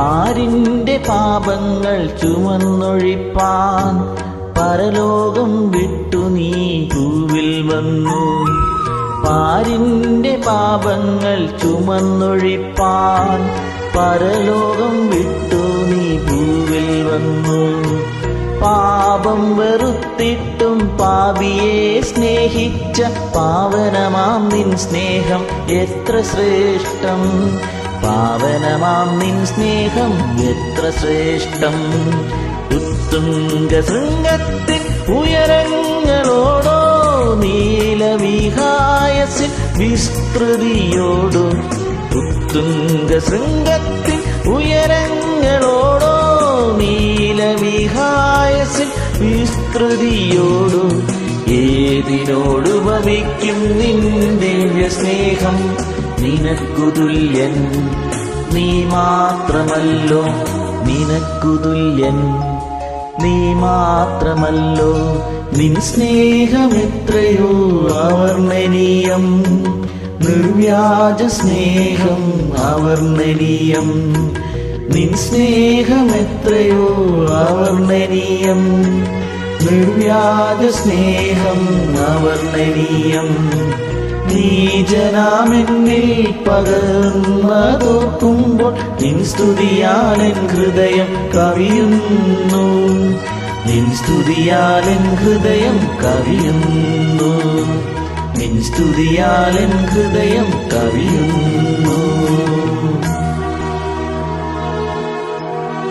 പാരിന്റെ പാപങ്ങൾ ചുമന്നൊഴിപ്പാൻ പരലോകം വിട്ടു നീ പൂവിൽ വന്നു. പാരിന്റെ പാപങ്ങൾ ചുമന്നൊഴിപ്പാൻ പരലോകം വിട്ടു നീ പൂവിൽ വന്നു. പാപം വെറുത്തിട്ടും പാപിയെ സ്നേഹിച്ച പാവനമാം നിൻ സ്നേഹം എത്ര ശ്രേഷ്ഠം. പാവനമാം നിൻ സ്നേഹം എത്ര ശ്രേഷ്ഠം. ഉത്തുംഗ ശൃംഗത്തിൻ ഉയരങ്ങളോടോ നീലവിഹായസിൽ വിസ്തൃതിയോടോ. ഉത്തുംഗ ശൃംഗത്തിൻ ഉയരങ്ങളോടോ നീലവിഹായസിൽ വിസ്തൃതിയോടോ. ഏതിനോട് നിൻ ദിവ്യ സ്നേഹം നിനക്കു തുല്യൻ നീ മാത്രമല്ലോ നിനക്കു തുല്യൻ നീ മാത്രമല്ലോ നിൻ സ്നേഹം അവർണനീയം നിർവ്യാജ സ്നേഹം അവർണനീയം നിൻ സ്നേഹം അവർണനീയം നിർവ്യാജ സ്നേഹം അവർണനീയം നീ ജനാമെന്നിൽ നീജനാമെന്നിൽ പകർന്നതോർക്കുമ്പോൾ നിൻ സ്തുതിയാലൻ ഹൃദയം കവിയുന്നു. നിൻ സ്തുതിയാലൻ ഹൃദയം കവിയുന്നു. നിൻ സ്തുതിയാലൻ ഹൃദയം കവിയുന്നു.